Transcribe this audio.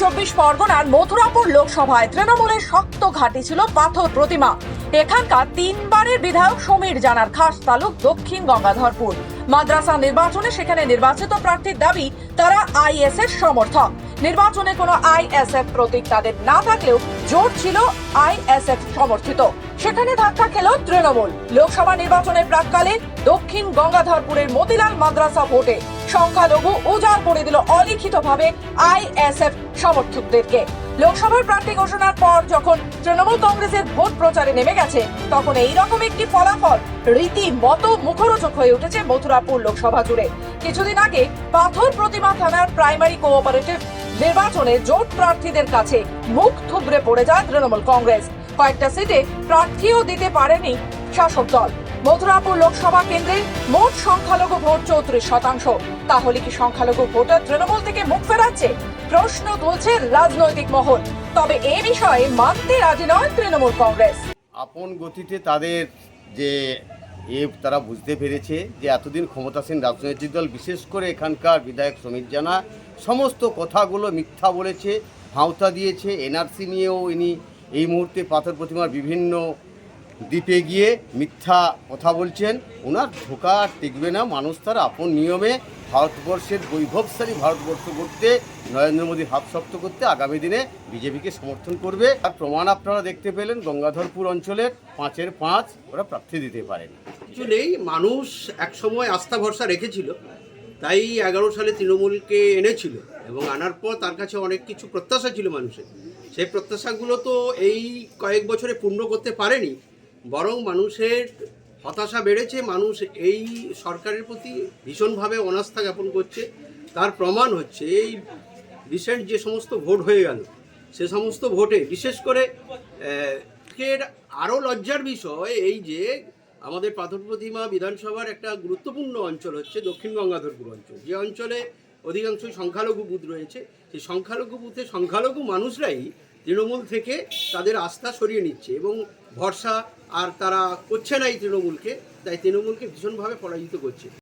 চব্বিশ পরগনার মথুরাপুর লোকসভায় তৃণমূলের শক্ত ঘাঁটি ছিল পাথর প্রতিমা। এখানকার তিনবারের বিধায়ক সমীর জানার খাস তালুক দক্ষিণ গঙ্গাধরপুর। মাদ্রাসা নির্বাচনে সেখানে নির্বাচিত প্রার্থীর দাবি, তারা আইএস এর সমর্থক। নির্বাচনে কোনো আইএসএফ প্রতীক তাদের না থাকলেও জোর ছিল আইএসএফ সমর্থিত। সেখানে ধাক্কা খেল তৃণমূল। লোকসভা নির্বাচনের প্রাককালে দক্ষিণ গঙ্গাধরপুরের মতিলাল মাদ্রাসা ভোটে সংখ্যালঘু উজাড় করে দিল অলিখিতভাবে আইএসএফ সমর্থকদেরকে। লোকসভার প্রার্থী ঘোষণার পর যখন তৃণমূল কংগ্রেসের ভোট প্রচারে নেমে গেছে, তখন এই রকম একটি ফলাফল রীতিমতো মুখরোচক হয়ে উঠেছে মথুরাপুর লোকসভা জুড়ে। কিছুদিন আগে পাথর প্রতিমা থানার প্রাইমারি কোঅপারেটিভ নির্বাচনে জোট প্রার্থীদের কাছে মুখ থুবড়ে পড়ে যায় তৃণমূল কংগ্রেস। কয়েকটা সিটে প্রার্থীও দিতে পারেনি শাসক দল। মথুরাপুর লোকসভা কেন্দ্রে মোট সংখ্যালঘু ভোট চৌত্রিশ শতাংশ। তাহলে কি সংখ্যালঘু ভোটার তৃণমূল থেকে মুখ ফেরাচ্ছে? প্রশ্ন তুলছে রাজনৈতিক মহল। তবে এ বিষয়ে মানতে রাজি নয় তৃণমূল কংগ্রেস। আপন গতিতে তাদের যে এ তারা বুঝতে পেরেছে যে এতদিন ক্ষমতাসীন রাজনৈতিক দল, বিশেষ করে এখানকার বিধায়ক সমীর জানা, সমস্ত কথাগুলো মিথ্যা বলেছে, ভাঁওতা দিয়েছে, এনআরসি নিয়েও ইনি এই মুহূর্তে পাথর প্রতিমার বিভিন্ন দ্বীপে গিয়ে মিথ্যা কথা বলছেন। ওনার ধোকা টিকবে না। মানুষ তার আপন নিয়মে ভারতবর্ষের বৈভবশালী ভারতবর্ষ করতে নরেন্দ্র মোদীর হাত শক্ত করতে আগামী দিনে বিজেপিকে সমর্থন করবে। আর প্রমাণ আপনারা দেখতে পেলেন গঙ্গাধরপুর অঞ্চলের পাঁচের পাঁচ। ওরা প্রার্থী দিতে পারেন। কিছু নেই, মানুষ একসময় আস্থা ভরসা রেখেছিল। তাই এগারো সালে তৃণমূলকে এনেছিল এবং আনার পর তার কাছে অনেক কিছু প্রত্যাশা ছিল মানুষের। সেই প্রত্যাশাগুলো তো এই কয়েক বছরে পূর্ণ করতে পারেনি। বরং মানুষের হতাশা বেড়েছে, মানুষ এই সরকারের প্রতি ভীষণভাবে অনাস্থা জ্ঞাপন করছে। তার প্রমাণ হচ্ছে এই রিসেন্ট যে সমস্ত ভোট হয়ে গেল, সে সমস্ত ভোটে বিশেষ করে এর আরও লজ্জার বিষয় এই যে আমাদের পাথর প্রতিমা বিধানসভার একটা গুরুত্বপূর্ণ অঞ্চল হচ্ছে দক্ষিণ গঙ্গাধরপুর অঞ্চল। যে অঞ্চলে অধিকাংশই সংখ্যালঘু বুথ রয়েছে। সেই সংখ্যালঘু বুথে সংখ্যালঘু মানুষরাই তৃণমূল থেকে তাদের আস্থা সরিয়ে নিচ্ছে এবং ভরসা আর তারা করছে না এই তৃণমূলকে, তাই তৃণমূলকে ভীষণভাবে পরাজিত করছে।